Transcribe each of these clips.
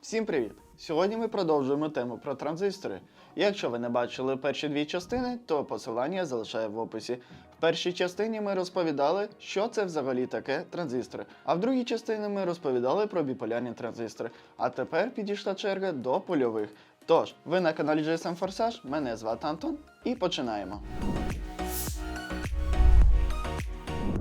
Всім привіт! Сьогодні ми продовжуємо тему про транзистори. Якщо ви не бачили перші дві частини, то посилання я залишаю в описі. В першій частині ми розповідали, що це взагалі таке транзистори, а в другій частині ми розповідали про біполярні транзистори. А тепер підійшла черга до польових. Тож, ви на каналі GSM Forsage, мене звати Антон, і починаємо.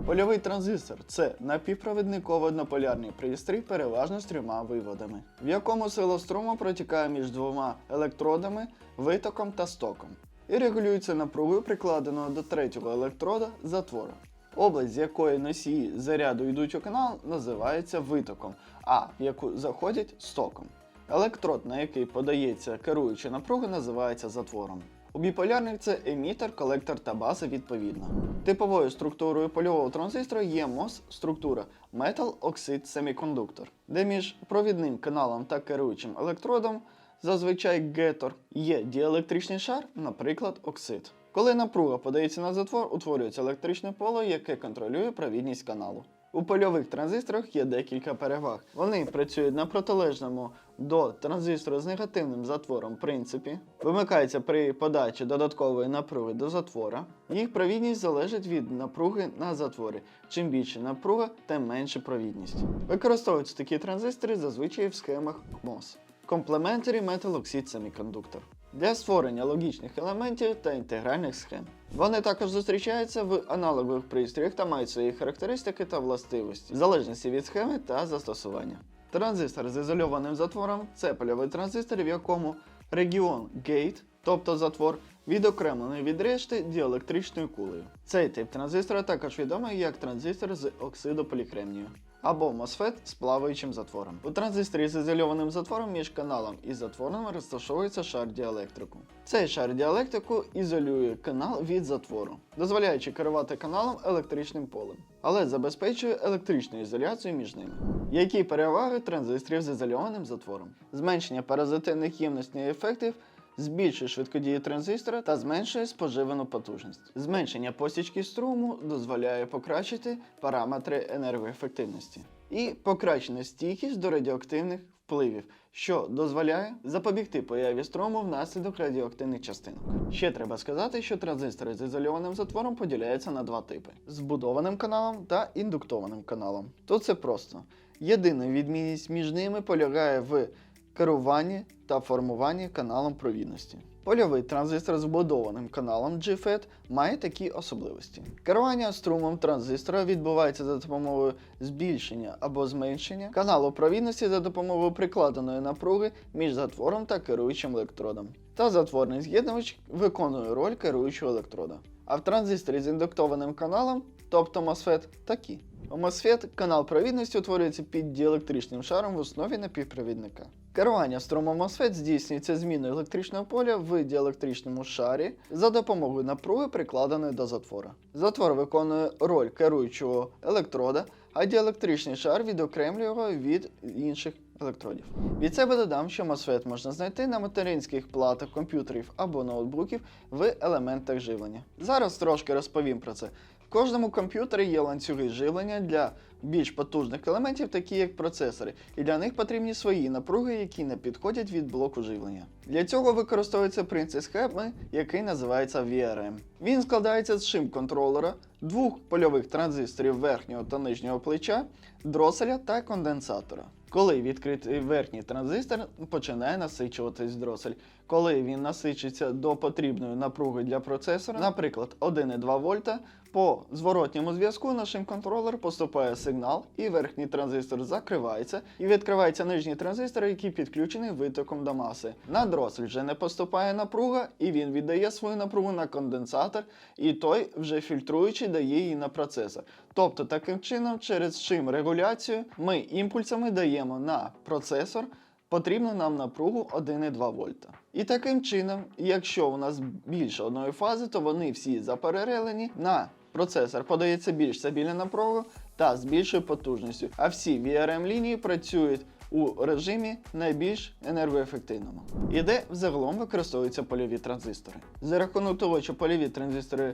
Польовий транзистор це напівпровідниковий однополярний пристрій переважно з трьома виводами, в якому сила струму протікає між двома електродами, витоком та стоком, і регулюється напругою прикладеного до третього електрода затвора. Область, з якої носії заряду йдуть у канал, називається витоком, а в яку заходять стоком. Електрод, на який подається керуюча напруга, називається затвором. У біполярних це емітер, колектор та база відповідно. Типовою структурою польового транзистора є MOS структура Metal Oxide Semiconductor, де між провідним каналом та керуючим електродом, зазвичай гетор, є діелектричний шар, наприклад, оксид. Коли напруга подається на затвор, утворюється електричне поле, яке контролює провідність каналу. У польових транзисторах є декілька переваг. Вони працюють на протилежному до транзистора з негативним затвором принципі, вимикаються при подачі додаткової напруги до затвора. Їх провідність залежить від напруги на затворі. Чим більше напруга, тим менше провідність. Використовуються такі транзистори зазвичай в схемах MOS. Complementary Metal Oxide Semiconductor для створення логічних елементів та інтегральних схем. Вони також зустрічаються в аналогових пристроях та мають свої характеристики та властивості, в залежності від схеми та застосування. Транзистор з ізольованим затвором це польовий транзистор, в якому регіон гейт, тобто затвор, відокремлений від решти діелектричною кулею. Цей тип транзистора також відомий як транзистор з оксиду полікремнію або MOSFET з плаваючим затвором. У транзисторі з ізольованим затвором між каналом і затвором розташовується шар діелектрику. Цей шар діелектрику ізолює канал від затвору, дозволяючи керувати каналом електричним полем, але забезпечує електричну ізоляцію між ними. Які переваги транзисторів з ізольованим затвором? Зменшення паразитивних ємностей ефектів збільшує швидкодію транзистора та зменшує споживану потужність. Зменшення посічки струму дозволяє покращити параметри енергоефективності і покращена стійкість до радіоактивних впливів, що дозволяє запобігти появі струму внаслідок радіоактивних частинок. Ще треба сказати, що транзистори з ізольованим затвором поділяються на два типи: збудованим каналом та індуктованим каналом. Тут це просто. Єдина відмінність між ними полягає в керуванні та формуванні каналом провідності. Польовий транзистор з вбудованим каналом GFET має такі особливості. Керування струмом транзистора відбувається за допомогою збільшення або зменшення каналу провідності за допомогою прикладеної напруги між затвором та керуючим електродом. Та затворний з'єднувач виконує роль керуючого електрода. А в транзисторі з індуктованим каналом, тобто MOSFET, такі. У MOSFET канал провідності утворюється під діелектричним шаром в основі напівпровідника. Керування струмом MOSFET здійснюється зміною електричного поля в діелектричному шарі за допомогою напруги, прикладеної до затвора. Затвор виконує роль керуючого електрода, а діелектричний шар відокремлює його від інших електродів. Від себе додам, що MOSFET можна знайти на материнських платах комп'ютерів або ноутбуків в елементах живлення. Зараз трошки розповім про це. В кожному комп'ютері є ланцюги живлення для більш потужних елементів, такі як процесори, і для них потрібні свої напруги, які не підходять від блоку живлення. Для цього використовується принцип схеми, який називається VRM. Він складається з шим контролера, двох польових транзисторів верхнього та нижнього плеча, дроселя та конденсатора. Коли відкритий верхній транзистор починає насичуватись дросель. Коли він насичиться до потрібної напруги для процесора, наприклад, 1,2 вольта, по зворотньому зв'язку на шим-контролер поступає сигнал, і верхній транзистор закривається, і відкривається нижній транзистор, який підключений витоком до маси. На дросель вже не поступає напруга, і він віддає свою напругу на конденсатор, і той, вже фільтруючи, дає її на процесор. Тобто, таким чином, через шим регуляцію ми імпульсами даємо на процесор потрібну нам напругу 1,2 вольта. І таким чином, якщо у нас більше одної фази, то вони всі заперерелені на процесор подається більш стабільна напруга та з більшою потужністю. А всі VRM лінії працюють у режимі найбільш енергоефективному. І де взагалом використовуються польові транзистори. За рахунок того, що польові транзистори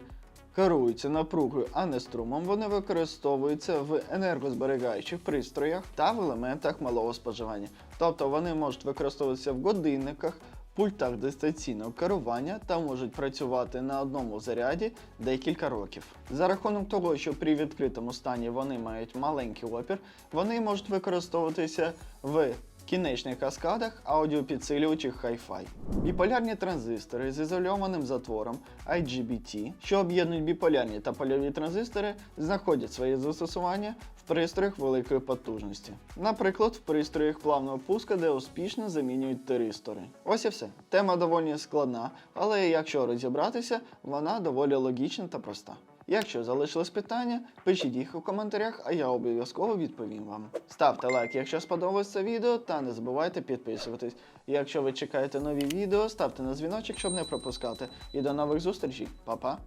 керуються напругою, а не струмом, вони використовуються в енергозберігаючих пристроях та в елементах малого споживання. Тобто вони можуть використовуватися в годинниках, пультах дистанційного керування та можуть працювати на одному заряді декілька років. За рахунок того, що при відкритому стані вони мають маленький опір, вони можуть використовуватися в кінечних каскадах аудіопідсилювачів Hi-Fi. Біполярні транзистори з ізольованим затвором IGBT, що об'єднують біполярні та польові транзистори, знаходять своє застосування в пристроях великої потужності. Наприклад, в пристроях плавного пуска, де успішно замінюють тиристори. Ось і все. Тема доволі складна, але якщо розібратися, вона доволі логічна та проста. Якщо залишились питання, пишіть їх у коментарях, а я обов'язково відповім вам. Ставте лайк, якщо сподобалось це відео, та не забувайте підписуватись. Якщо ви чекаєте нові відео, ставте на дзвіночок, щоб не пропускати. І до нових зустрічей. Па-па!